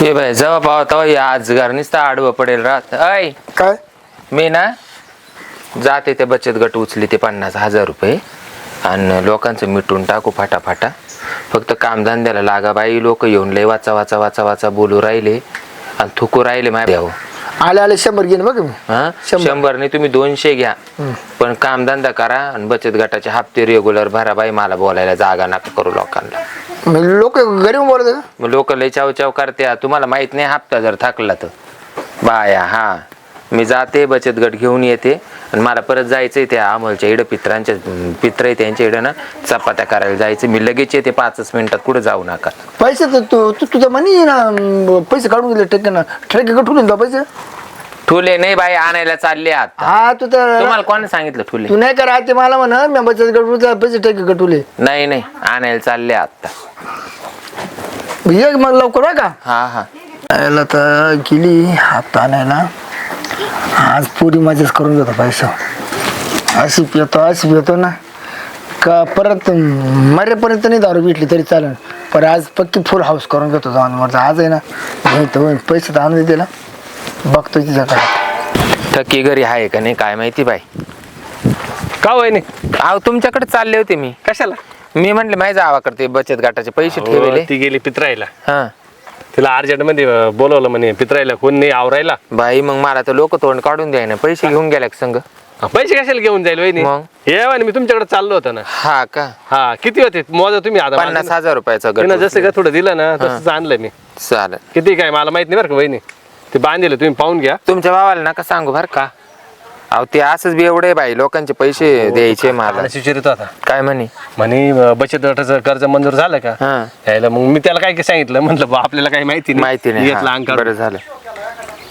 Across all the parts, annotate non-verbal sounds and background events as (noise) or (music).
हे बाय जेव्हा पाहता तेव्हा हे आज घर नुसतं आडवं पडेल राहत ऐ! काय? मी ना जाते ते बचत गट उचली ते पन्नास हजार रुपये आणि लोकांचं मिटून टाकू फाटाफाटा. फक्त कामधंद्याला लागा बाई लोक येऊन लय वाचा वाचा वाचा वाचा बोलू राहिले आणि थुकू राहिले माझ्या आले आले शंभर घेईन बघ. मी हा? शंभर. शंभरने तुम्ही दोनशे घ्या. पण कामधंदा करा आणि बचत गटाचे हप्ते रेग्युलर भरा बाई मला बोलायला जागा नका करू लोकांना. लोक गरीब बोलत मग लोक लय चाव चाव करते तुम्हाला माहीत नाही हप्ता जर थकला तर. बाया हा. मी जाते बचत गट घेऊन येते. आणि मला परत जायचंय त्या अमोलच्या इडं पित्रांच्या पित्र आहे त्यांच्या इडं ना चपात्या करायला जायचं. मी लगेच येते पाचच मिनिटात कुठं जाऊ नका. पैसे तर तू तू तुझं म्हणी ना पैसे काढून दिले ठेके ना. ठेके कठून तुला पैसे? ठुले नाही बाई आणायला चालले आता. हा तू तर तुम्हाला कोणी सांगितलं ठुले? तू नाही करा ते मला म्हणा मी बचत गट पैसे ठेके कटुले नाही नाही आणायला चालले आता. एक मग लवकर बरं का? हा हा. यायला तर गेली हप्ता आणायला. आज पुरी मजाच करून घेतो पैसा. अशी पितो अशी पितो ना. का परत मरेपर्यंत नाही दारू भेटली तरी चालेल. पण आज पक्की फुल हाऊस करून घेतो जाऊन. मग आज आहे ना नाही तर होईल. पैसे तर आणून दिला. बघतो तिच्याकडे थकी घरी आहे का नाही काय माहिती बाई. का होय नाही अहो तुमच्याकडे चालले होते मी. कशाला? मी म्हटले माझ्या जावाकडे ते बचत गटाचे पैसे ठेवले. ती गेली पित्रायला. हा. तिला अर्जंटमध्ये बोलवलं म्हणे पित्रायला कोण नाही आवरायला बाई मग मला तर लोक तोंड काढून द्याय ना पैसे घेऊन संग? हा, पैसे कशाला घेऊन जाईल वहिनी? मग? हे म्हणे मी तुमच्याकडे चाललो होतो ना. हा का? हा किती होते? मोजा तुम्ही आता. पन्नास हजार रुपयाचा गट जसं का थोडं दिलं ना तसंच आणलं मी. चालेल. किती काय मला माहीत नाही बरं का वहिनी. ते बांधले तुम्ही पाहून घ्या. तुमच्या भावाला नका सांगू बर का. अहो ते असंच बी एवढे बाई लोकांचे पैसे द्यायचे मला. होता काय म्हणे? म्हणे बचत गटाचं कर्ज मंजूर झालं का? हा. यायला मग मी त्याला काय काय सांगितलं? म्हटलं बा आपल्याला काही माहिती नाही. माहिती नाही घेतला हा, बरं झालं.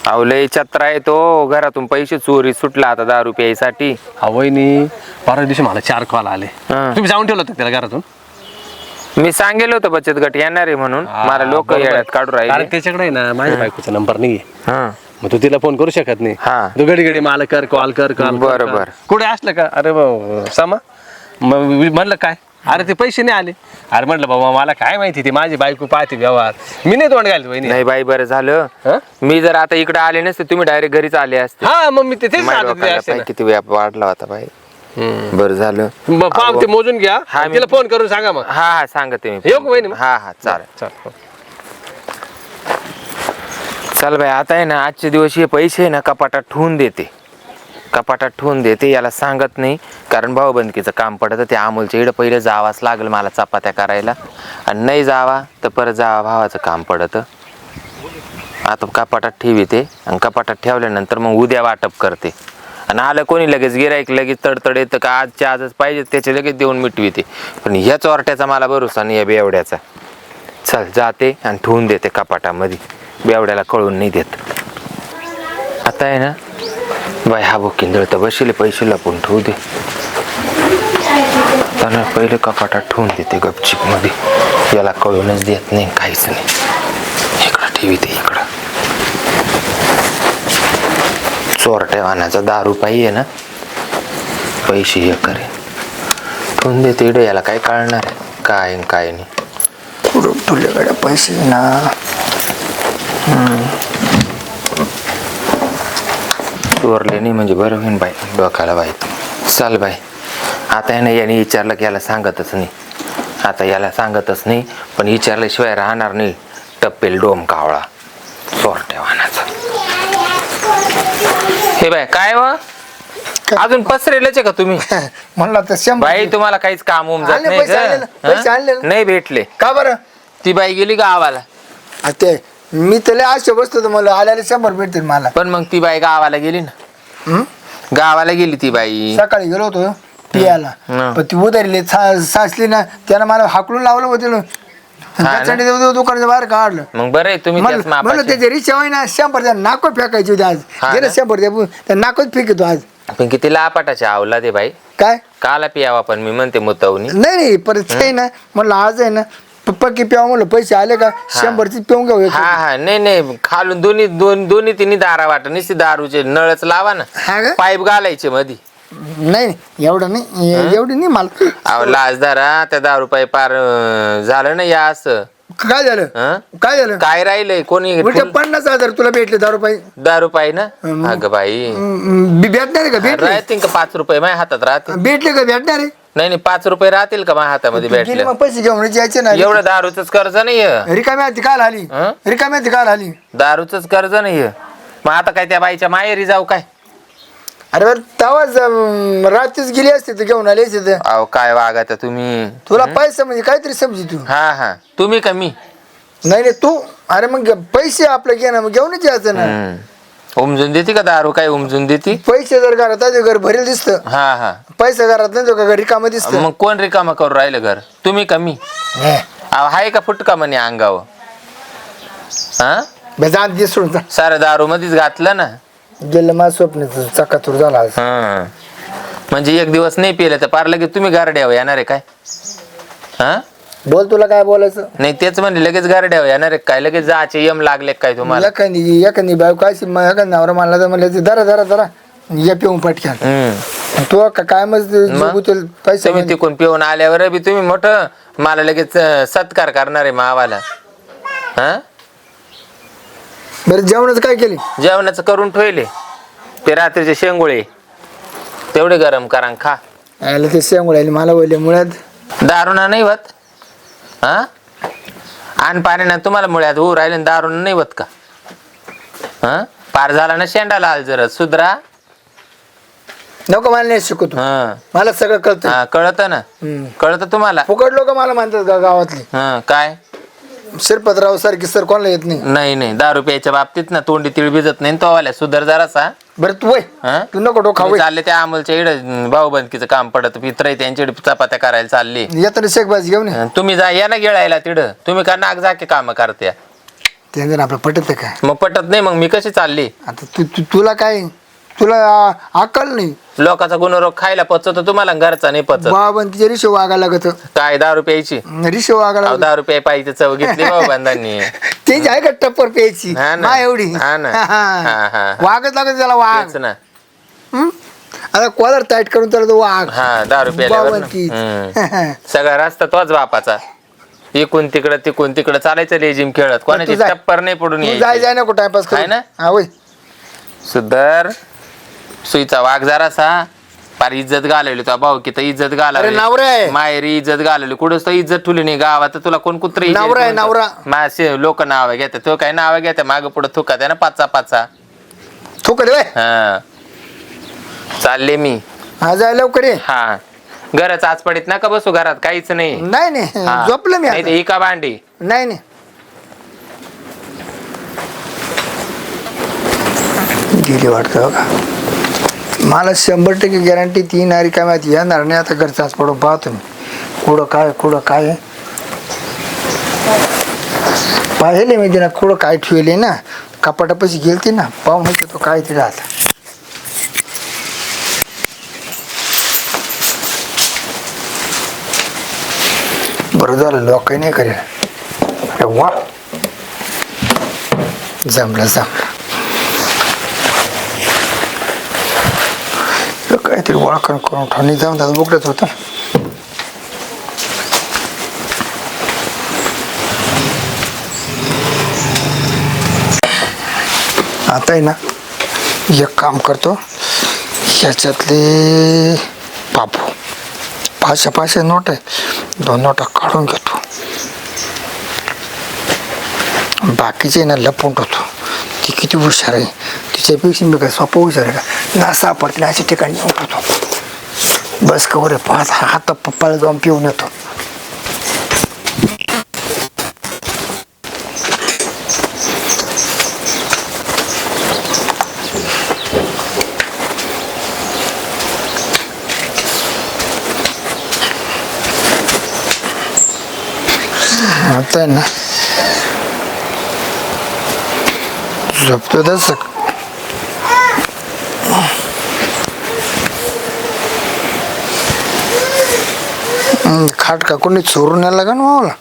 अहो लय चत्रा आहे तो. घरातून पैसे चोरी सुटला आता दारू प्यायसाठी हा वहिनी परवा दिवशी मला चार कॉल आले. हा. तुम्ही जाऊन ठेवलं होतं त्याला घरातून? मी सांगेल होतं बचत गट येणार आहे म्हणून. मला लोक बरोबर. येड्यात काढू कारण राहिले त्याच्याकडे आहे ना माझ्या बायकोचा नंबर नाहीये. हा. मग तू तिला फोन करू शकत नाही. हा. तू घडी घडी मला कर कॉल कर कॉल कर, बरं, कर. बरं. कुठे असलं का? अरे भाऊ समा मग मी म्हणलं काय? अरे ते पैसे नाही आले. अरे म्हटलं बाबा मला काय माहिती ते माझी बायको पाहते व्यवहार. मी नाही तोंड घालतो वहिनी. नाही बाई बरं झालं. हा? मी जर आता इकडे आले नसते तुम्ही डायरेक्ट घरीच आले असते. हा मग मी ते तेच माझ्या सांगत होते डोक्याला असे पाय ना. किती व्याप वाढला होता बाई. बरं झालं. मग ते मोजून घ्या. हा, मी- तिला फोन करून सांगा मग. हा हा सांगते मी. येऊ का वहिनी मग? हा हा चालेल. चल चल बाई आता आहे ना आजचे दिवस हे पैसे आहे ना कपाटात ठेवून देते. कपाटात ठेवून देते याला सांगत नाही. कारण भाऊबंदकीचं काम पडतं ते अमोलच्या इकडं पहिलं जावाच लागेल मला चपात्या करायला. आणि नाही जावा तर परत जावा भावाचं काम पडतं. आता कपाटात ठेवीते आणि कपाटात ठेवल्यानंतर मग उद्या वाटप करते. आणि आलं कोणी लगेच गिरायक लगेच तडतड येतं का आजच्या आजच पाहिजे त्याचे लगेच देऊन मिटविते पण ह्या चोरट्याचा मला भरोसा नाही या बेवड्याचा. चल जाते आणि ठेवून देते कपाटामध्ये. बेवड्याला कळून नाही देत. आता आहे ना बाय हा बघ किंदळ तर बसले पैसे लपून ठेवू दे. त्यानं पहिले कपाटात ठेवून देते गपचिपमध्ये याला कळूनच देत नाही काहीच नाही. इकडं ठेवी ते इकडं. चोरट्या वाहनाचा दारू पाहिजे ना. पैसे हे करे. ठेवून देते इकडे याला काय कळणार आहे? काय काय नाही. कुठं तुझ्याकडे पैसे ना? चोरले नाही म्हणजे बरं होईन बाई डोकाला बाई चाल बाई. आता याने याने विचारलं की याला सांगतच नाही. आता याला सांगतच नाही पण विचारल्याशिवाय राहणार नाही. टप्पेल डोम कावळा. चोरट्या वाहनाचा हे बाय काय व अजून पसरेलच आहे का तुम्ही? (laughs) म्हणलं तर शंभर बाई तुम्हाला काहीच काम होऊन जात आणले नाही पैसे आणले ना, का? पैसे आणले हं? ना. नाही भेटले. का बरं? ती बाई गेली गावाला. आ ते मी त्याला आशा बसतो मला आल्याला शंभर भेटतील मला. पण मग ती बाई गावाला गेली ना? हं? गावाला गेली ती बाई. सकाळी गेलो होतो पियाला. हं. पण ती उधारली साचली ना त्यानं मला हाकलून लावलं होतं ना? दुकानाच्या बाहेर काढलं. मग बरं आहे तुम्ही त्याच म्हणलं म्हणलं मापाचे. त्याच्या रिक्षा होईना शंभर द्या नाको फेकायची होती आज. हा गेलं ना? शंभर द्या त्या नाकोच फेकतो आज. पण किती लापाटाचे आवला ते बाई. काय? काला पियावा पण मी म्हणते मुतवणी. नाही नाही परत ते ना म्हणलं आज आहे ना प- पक्की प्याव म्हणलं पैसे आले का? शंभरची पिऊन घेऊ एक. हा हा. नाही नाही. खालून दोन्ही दोन दोन्ही तिन्ही दारा वाट. निश्चित दारूचे नळच लावा ना. हा का? पाईप घालायचे मधी. नाही नाही, एवढं नाही. ए- एवढी नाही मला. अहो लाजदारा त्या दारू पाय पार अं, झालं ना या असं. काय झालं? हं? काय झालं? काय राहिलंय? कोणी उलट पन्नास हजार तुला भेटले दहा रुपये दहा रुपये ना? अगं बाई. भेटणार आहे का? भेटले. राहतील का पाच रुपये? माझ्या हातात राहतील. भेटले का? भेटणार आहे? नाही नाही पाच रुपये राहतील का माझ्या हातामध्ये गेली भेटले मग पैसे घेऊन यायचे ना. एवढं दारूच कर्ज नाहीये. रिकाम्या हाती काल आली. हं? रिकाम्या हाती काल आली. दारूच कर्ज नाहीये. मग आता काय त्या बाईच्या माहेरी जाऊ काय? अरे बरं तेव्हाच अं, रात्रीच गेली असते तर घेऊन आली असते तर. अहो काय वागता तुम्ही? तुला पैसे म्हणजे काहीतरी समजी तू. हा हा. तुम्ही का मी? नाही नाही तू अरे मग पैसे आपलं घे ना मग घेऊनच यायचं ना. हम्म. उमजून देते का दारू? काय उमजून देते? पैसे जर घरात आहे, घर भरेल दिसतं. हा हा. पैसे घरात नाही तो का घरी कामं दिसतं. मग कोण रिकामा करू राहिलं घर? तुम्ही का मी? अहो आहे का फुटका म्हणे अंगावर? हा? बे जा दे सोडून जा. सारं दारू मध्येच घातलं ना? गेलं माझं स्वप्न चकातूर झाला आज. हा. म्हणजे एक दिवस नाही पिलं तर पार लगेच तुम्ही गारड्यावर येणार आहे काय? हा? बोल तुला काय बोलायचं? नाही तेच म्हणले लगेच गारड्यावर येणार आहे काय? लगेच जायचे यम लागले काय तुम्हाला? एखादी एखादी मग एखादा नवरा मानला तर म्हणलं धरा धरा धरा. या पिऊन पटक्यान. हम्म. तू का काय मग जगू पैसे तुम्ही तिकून पिऊन आल्यावर बी तुम्ही मोठं मला लगेच अं, सत्कार करणार आहे मावाला. हा? बरं जेवणाचं काय केले? जेवणाचं करून ठेवले. ते रात्रीचे शेंगुळे. तेवढे गरम करा आणि खा. आलं ते शेंगुळ आली मला बोलले मुळात दारुणा नाही होत? हा? आण पाण्यानं तुम्हाला मुळ्यात होऊ राहिले दारुण नाही होत का? हा? पार झाला ना शेंडा लाल जरा सुधरा. नको मला नाही शिकवतो. हा. मला सगळं कळतं. हा कळत ना. हम्म. कळत तुम्हाला? फुकट लोक मला म्हणतात गा गावातले. हा काय? शिरपतराव सारखी सर कोणाला येत नाही? नाही नाही. दारू प्यायच्या बाबतीत ना तोंडी तिळ भिजत नाही. तो वाल्या सुधर जरासा बरं तू वय. हा? तू नको डोका वय. चालले त्या अमोलच्या इकडे भाऊबंदकीचं काम पडत. पित्र त्यांच्याकडे चपात्या करायला चालली. येताना शेखबाजी घेऊन ये. तुम्ही जा या ना गिळायला तिकडं. तुम्ही का नाक जाके काम करत्या? ते आपलं पटत काय मग पटत नाही मग मी कशी चालली? आता तू तू- तुला काय? तुला आ- अक्कल नाही लोकांचा गुणरोग खायला पचवतो तुम्हाला आणि घरचा नाही पचत बाबा तिच्या रिशे वागायला लागत काय दारू प्यायची रिशे वागायला अहो, लागत. दारू प्याय पाहिजे चव घेतली भाऊबंधांनी (laughs) ते आहे का टप्पर प्यायची हा ना. मा एवढी हा ना. हा, हा. वागत लागत त्याला वाघ तेच ना हं? आता कॉलर टाईट करून त्याला तो वाघ हा. बावनकी. हम्म. (laughs) सगळा रस्ता तोच बापाचा इकून तिकडं तिकून तिकडं चालायचं लेजिम खेळत कोणाची जाय. टप्पर नाही पडून तू जाय यायची. जाय नको टाइमपास ना? हा होय सुधर सुईचा वाघ जरासा फार इज्जत घालवली तो भाऊ की इज्जत अरे नवरा आहे. घालवली माहेरी इज्जत घालवली. कुठंच तर इज्जत ठुली नाही गावात. तर तुला कोण कुत्र नवरा आहे, नवरा. मासे लोक नाव घेतात तो काय नाव घेतात माग पुढे थुका ना पाचा पाचा. वय हा. चालले मी. हा जाय लवकर ये. हा. घरच आज पडीत नका बसू घरात. काहीच नाही. नाही नाही. हा. झोपलं मी नाही ते आता. इका भांडी? नाही नाही. गेली वाटतं बघा मला शंभर टक्के गॅरंटी ती नारी काय माहिती? येणार नाही. आता घरचाच पडून पाहतो मी. कुठं काय कुठं काय? पाहिले मी तिला कुठं काय ठेवले ना. कपाटापाशी गेलती ना. पाहून येतो तो काय तिला आता बरं झालं लोक नाही करेल. वा. जमलं जमलं. ते ओळखण करून ठाणे जाऊन दादा उघडत होतं आता आहे ना एक काम करतो ह्याच्यातले बापू पाचशे पाचशे नोट आहे दोन नोटा काढून घेतो बाकीचे ना लपून ठेवतो ती किती हुशार आहे. तिच्यापेक्षा मी काय सोपं हुशार आहे का? ना सापडते अशा ठिकाणी नेऊन बस कवर आहे. पाच हात पप्पाला जाऊन पिऊन येतो. आता आहे ना झोपतो तसं खाट का कोणी चोरून यायला का ना मावला?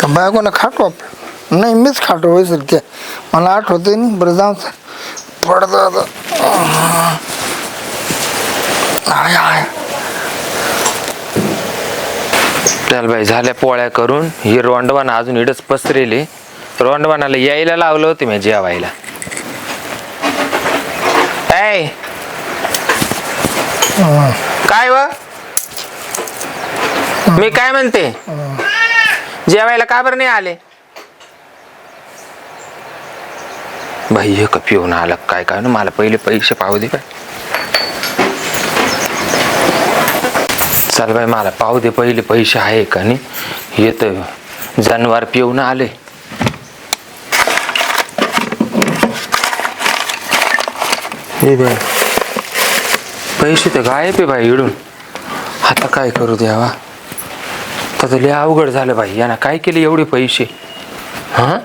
का बायकोनं खाट वाप नाही मीच खाटो होय सर ते. मला आठवते नाही बरं जाऊ सर पडत आता. चल बाई झाल्या पोळ्या करून ही रोंडवाना अजून इडच पसरेली. रोंडवानाला यायला लावलं होतं मी जेवायला. ऐ! काय व? मी काय म्हणते? जेवायला का बरं नाही आले? भाई हे का पिऊन आलं काय काय ना मला पहिले पैसे पाहू दे काय चल बाई मला पाहू दे पहिले पैसे आहे का नाही? येत जनावर पिऊन आले. हे पैसे तर गायब आहे बाई इडून. आता काय करू द्यावा तर लय अवघड झालं बाई यानं काय केले एवढे पैसे? हा?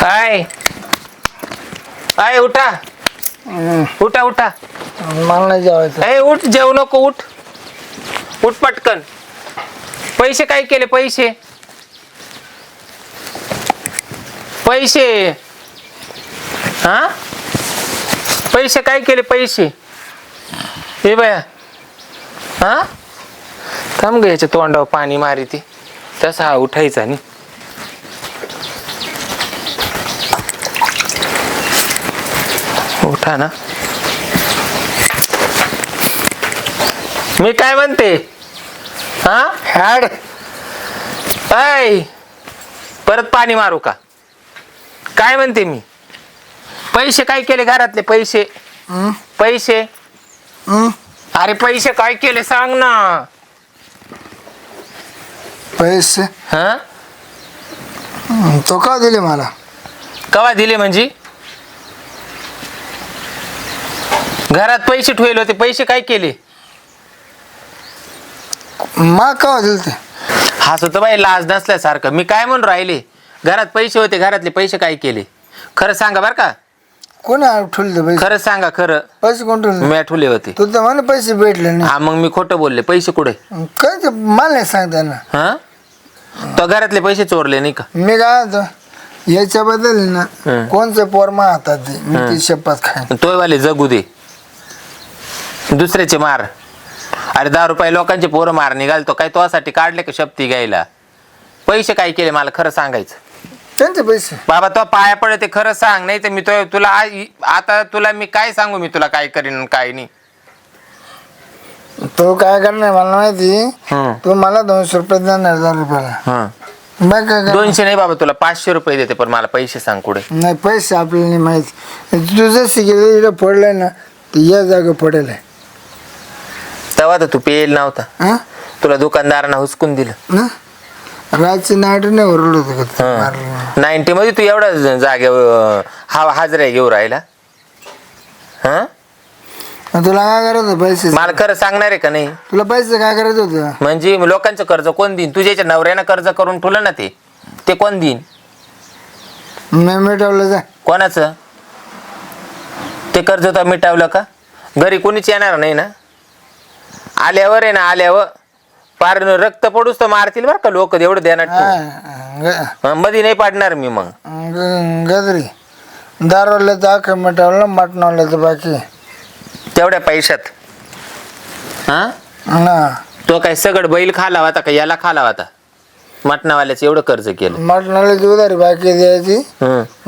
काय आय उठा. उठा उठा. मला नाही जेवायचं. ए उठ जेवू नको उठ. उठ पटकन. पैसे काय केले पैसे? पैसे. हा? पैसे काय केले पैसे? हे बाया. हा? थांब ग याच्या तोंडावर पाणी मारी ती. तसा हा उठायचा नाही. उठा ना. मी काय म्हणते? हा? हॅड. ऐ परत पाणी मारू का? काय म्हणते मी? पैसे काय केले घरातले पैसे? पैसे? अरे पैसे काय केले सांग ना. पैसे? हा? हं, तो का दिले मला? कवा दिले म्हणजे? घरात पैसे ठेवले होते पैसे काय केले? मा का दिले ते हाच होतं बाई लाज नसल्यासारखं. मी काय म्हणून राहिले? घरात पैसे होते घरातले पैसे काय केले? खरं सांगा बरं का. कोणी ठेवले ते पैसे? खरं सांगा खरं. पैसे कोण ठेवले मी आठवले होते. तू तर मला पैसे भेटले नाही. हा मग मी खोटं बोलले. पैसे कुठे? काय ते मला नाही सांगता ना हा? तो घरातले पैसे चोरले नाही का? मी काय म्हणतो याच्याबद्दल ना. कोणचं पोर मा हातात दे मी ती शपथ खाईन. तोय वाले जगू दे. दुसऱ्याचे मार. अरे दहा रुपये लोकांचे पोरं मार निघालतो काय तोसाठी काढले का शक्ती घ्यायला? पैसे काय केले मला खरं सांगायचं? त्यांचे पैसे. बाबा तो पाया पडते खरं सांग नाही तर मी तो तुला आ- आता तुला मी काय सांगू मी तुला काय करीन आणि काय नाही. तो काय करणार मला माहिती. तू मला दोनशे रुपये देणार हजार रुपयाला. हं. मग काय करणार? दोनशे नाही बाबा तुला पाचशे रुपये देते पण मला पैसे सांग कुठे. नाही पैसे आपल्याला नाही माहिती. तू गेलं इकडं पडलंय ना ते या जागा पडेल आहे तेव्हा तर तू पेल नव्हता. हं? तुला दुकानदारांना हुसकून दिलं. ना? रातची नाईट नाही ओरडत होतं का? ते मारलं. नाईन्टी मध्ये तू एवढा जागेवर हा हाजऱ्या घेऊ राहिला? हा? मग तुला काय करायचं होतं पैसे? मला खरं सांगणार आहे का नाही? तुला पैसे काय करायचं होतं? म्हणजे लोकांचं कर्ज कोण देईन? तुझ्याच्या नवऱ्यानं कर्ज करून ठेवलं ना ते? ते कोण देईन? मी मिटवलं जा. कोणाचं? ते कर्ज तर मिटावलं का? घरी कोणीच येणार नाही ना? आल्यावर आहे ना आल्यावर. पार रक्त पडूस तर मारतील बरं का लोक एवढं देणार मध्ये नाही पाडणार मी मग. गजरी दारवाल्याचं अख्खं मिटवलं मटणावल्याचं बाकी. तेवढ्या पैशात. हा? ना तो काय सगळं बैल खाला होता का याला खाला होता मटणावाल्याचं एवढं कर्ज केलं. मटणावल्याची उधारी बाकी द्यायची.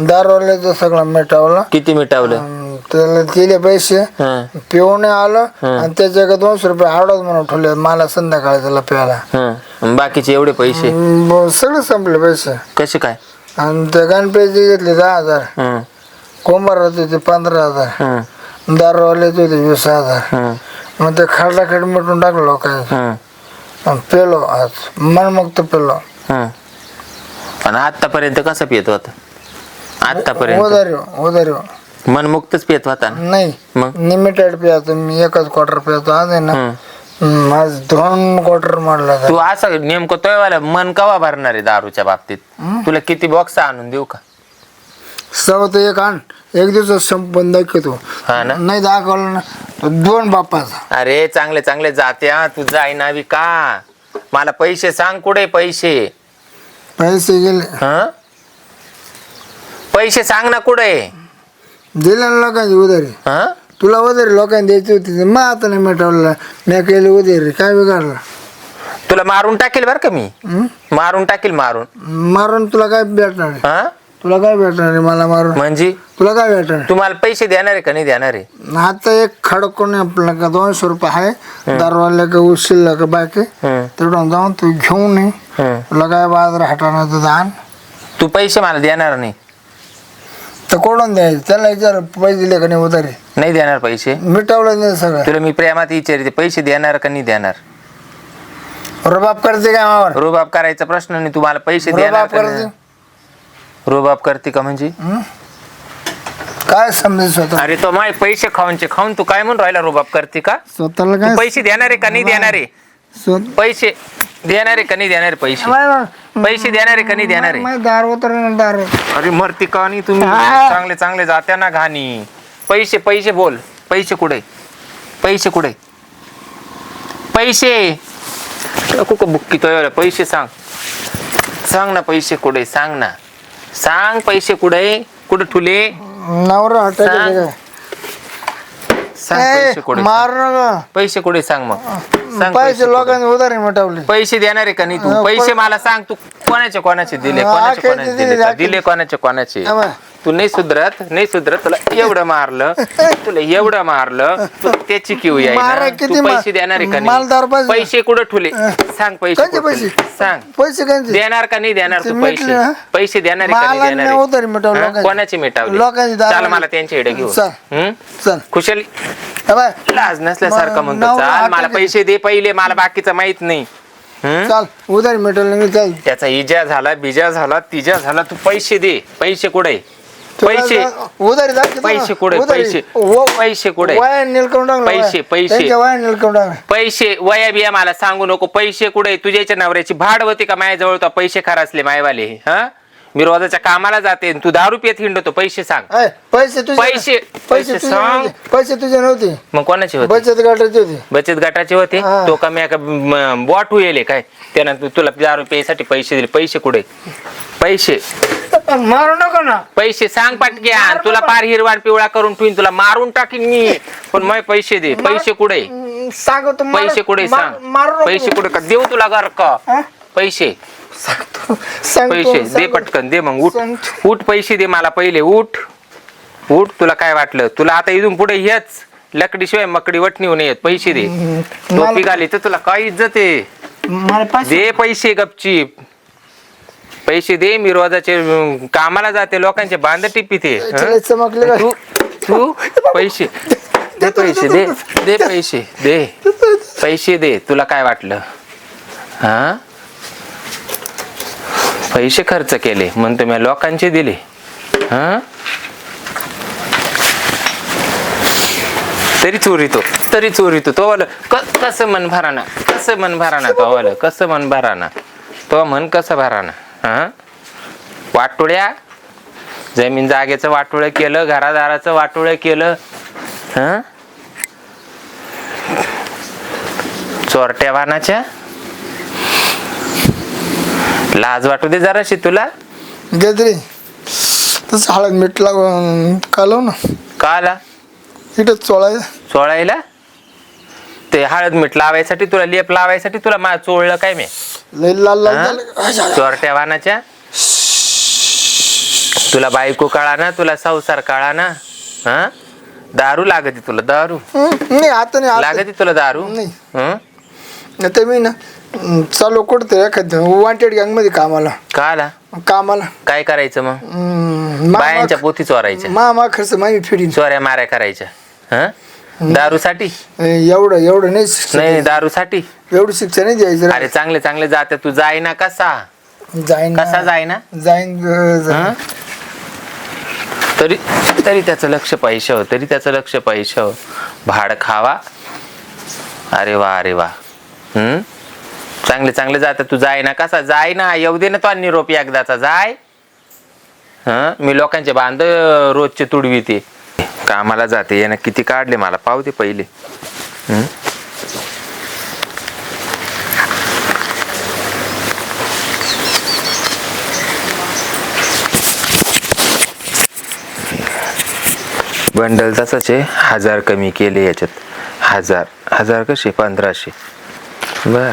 दारवाल्याचं सगळं मिटवलं. किती मिटावलं? त्याला दिले पैसे हं. पिऊन आलं आणि त्याच्या का दोनशे रुपये आडवत म्हणून ठेवले. मला संध्याकाळी त्याला प्यायला. हं. बाकीचे एवढे पैसे? सगळे संपले पैसे. कसे काय? आणि ते गणपती घेतले दहा हजार. हं. कोंबार होते ते पंधरा हजार. हं. दारवाल्याचे होते वीस हजार. हं. मग ते खडलाखड मिटून टाकलो काय हं. पेलो आज. मनमुक्त पेलो. हं. पण आतापर्यंत कसं पित होता? आतापर्यंत उधारी उधारी. मनमुक्तच पित होता ना? नाही. मग? लिमिटेड पियातो मी एकच क्वार्टर पियातो आज आहे ना आज दोन क्वार्टर मारला तू असं नेमकं तोयवाला मन कवा भरणार आहे दारूच्या बाबतीत? तुला किती बॉक्स आणून देऊ का? सवत एक आण. एक दिवस संपन्न दाखवतो. हा ना? नाही दाखवलं ना तर दोन बापाचा अरे चांगले चांगले जाते हा. तू जाई नावी का मला पैसे सांग कुठे पैसे? पैसे गेले. हं? पैसे सांग ना कुठे? दिले ना लोकांची उधारी. हं? तुला वगैरे लोकांनी द्यायची होती मग आता नाही मिटवलं. मी केलं वगैरे काय बिघडलं? तुला मारून टाकेल बरं का मी? मारून टाकेल मारून. मारून तुला काय भेटणार आहे? हा? तुला काय भेटणार आहे मला मारून? म्हणजे? तुला काय भेटणार आहे? तुम्हाला पैसे देणार आहे का नाही देणार आहे? आता एक खडकून आपलं का दोनशे रुपये आहे. दरवाला का उशिल का बाकी? हम्म. तेवढं जाऊन तू घेऊन ये. हम्म. तुला काय बाजार हटवणार तू पैसे मला देणार नाही. तर कोणून द्यायचं? त्याला विचार पैसे दिले का नाही उधारे? नाही देणार पैसे. मिटवलं नाही सगळं. तुला मी प्रेमात विचारते पैसे देणार का नाही देणार? रुबाब करते काय मावर? रुबाब करायचा प्रश्न नाही तुम्हाला पैसे देणार रुबाब का नाही? करते रुबाब करते का म्हणजे? काय समजेल स्वतः? अरे तो माय पैसे खाऊनचे खाऊन तू काय म्हणून राहिला रुबाब करते का? स्वतःला तू काय पैसे देणार आहे का नाही देणार आहे? पैसे देणार आहे का नाही देणार पैसे? पैसे देणार आहे का नाही देणार आहे? माझं दार उतर दार. अरे मरती का नाही तुम्ही? हा. चांगले चांगले जात्या ना घाणी. पैसे पैसे बोल. पैसे कुठे? पैसे कुठे? पैसे. टाकू का बुक्की तो पैसे सांग. सांग ना पैसे कुठे? सांग ना. सांग पैसे कुठे? कुठे ठुले? नवरा हटायचं सांग. काय सांग पैसे कुठे मारू नका. पैसे कुठे सांग मग? सांग पैसे? लोकांनी उधारी मिटवले. पैसे देणार आहे का नाही तू? पैसे मला सांग तू कोणाचे कोणाचे दिले? कोणाचे कोणाचे दिले, दिले? कोणाचे कोणाचे. तू नाही सुधरत नाही सुधरत तुला एवढं मारलं तुला एवढं मारलं तू त्याची किव याय मारा ना. किती तू मा- पैसे देणार आहे का मालदार नाही पैसे- पैसे कुठं ठुले सांग पैसे कोणते कुठं पैसे? ठुले? सांग पैसे कांचे देणार का नाही देणार ते तू मिटले पैसे ना? पैसे देणार आहे का मला नाही देणार नाही आहे? उधारी मिटवलं हा? लोकांनी. कोणाचे मिटावले लोकांची दारू- चाल मला त्यांच्या इकडे घेऊ चल. चल खुशाली बाय. लाज नसल्यासारखं म्हणतो नवरा चाल मला पैसे दे पहिले मला बाकीचं माहीत नाही हम्म? चाल उधारी मिटवलं चाल त्याचा इजा झाला बिजा झाला तिजा झाला तू पैसे दे पैसे कुठे पैसे. उधारी. पैसे कुठे. पैसे. पैसे कुठे? वाया. पैसे. पैसे. वाया पैसे वया बिया मला सांगू नको. पैसे कुठे? तुझ्याच्या नवऱ्याची भाड होती का माझ्याजवळ? तो पैसे खरासले मायवाले. हा? मी रोजाच्या कामाला जाते तू दारू पित हिंडतो. पैसे सांग. ऐ, पैसे तुझे पैसे- पैसे पैसे तुझे सांग. नव्हते. पैसे तुझे नव्हते. मग कोणाचे होते? बचत गटाचे होते. बचत गटाचे होते? हा. तो कमी बॉट येले काय? त्यानं तू- तुला दारू प्यायसाठी पैसे दिले. पैसे कुठे? पैसे. मारू नको ना. पैसे सांग पाटक्या तुला पार हिरवाण पिवळा करून ठेवीन तुला मारून टाकीन मी. पण मग पैसे दे. पैसे कुठे? हम्म, सांगतो मारू- पैसे कुठे मा- सांग? मारू नको. पैसे कुठे? का देऊ तुला घर का? हा? पैसे. सांगतो सांगतो, पैसे. दे सांगतो. पटकन दे मग उठ. सांगतो. उठ पैसे दे मला पहिले उठ. उठ तुला काय वाटलं? तुला आता इथून पुढे हेच. लकडीशिवाय मकडी वटणी होऊन येत. पैसे दे. टोपी मला- घाली तर तुला काय इज्जत आहे? मला पैसे दे पैसे गपचीप. पैसे दे मी रोजाचे अं, कामाला जाते लोकांचे बांध टिपिते. चले चमकले? तू तू (laughs) पैसे (laughs) दे पैसे दे दे पैसे दे. पैसे दे तुला काय वाटलं? हा? पैसे खर्च केले म्हणतो मी लोकांचे दिले. हा? तरी चोरीतो तरी चोरीतो तो वाला कसं मन भराना कसं मन भराना तो वाला कसं मन भराना तो मन कसं भराना? हा? वाटोळ्या? जमीन जागेचं वाटोळं केलं घरादाराचं वाटोळं केलं. हा? चोरट्या वाहनाच्या लाज वाटू दे जराशी तुला. गजरे तसं हळद मीठ लागून कालव ना. का आला इथं चोळायचं चोळायला? ते हळद मीठ लावायसाठी तुला लेप लावायसाठी तुला मा चोळलं काय मी? लय लाल लाल हा? झालं. चोरट्या वाहनाच्या तुला बायको काळा ना तुला संसार काळा ना. हा? दारू लागते तुला दारू. हं, नाही आता नाही आता. लागते तुला दारू? नाही. हं? नाही तर मी ना हं, चालू कुठं एखाद. वॉन्टेड गँगमध्ये कामाला. का आला कामाला. काय करायचं मग? हं, बायांच्या पोथी चोरायच्या मा मा खर्च माही फिडीन. चोऱ्या माऱ्या करायच्या. हं? दारूसाठी? एवढं एवढं नाही शिक्षा नाही दारूसाठी? एवढी शिक्षा नाही द्यायची अरे चांगले चांगले जाते. तू जाय ना कसा? जाईन. कसा जाय ना. जाईन? हं? तरी तरी त्याचं लक्ष पैशाव तरी त्याचं लक्ष पैशाव भाड खावा. अरे वा अरे वा. हम्म चांगले चांगले जात. तू जाय ना कसा? जाय ना येऊ दे ना तो निरोप एकदाचा. जाय. हं? मी लोकांचे बांध रोजचे तुडवी ते. कामाला जाते. यानं किती काढले मला? पावते पहिले. बंडल तसंच आहे. हजार कमी केले याच्यात. हजार. हजार कसे? पंधराशे. बर.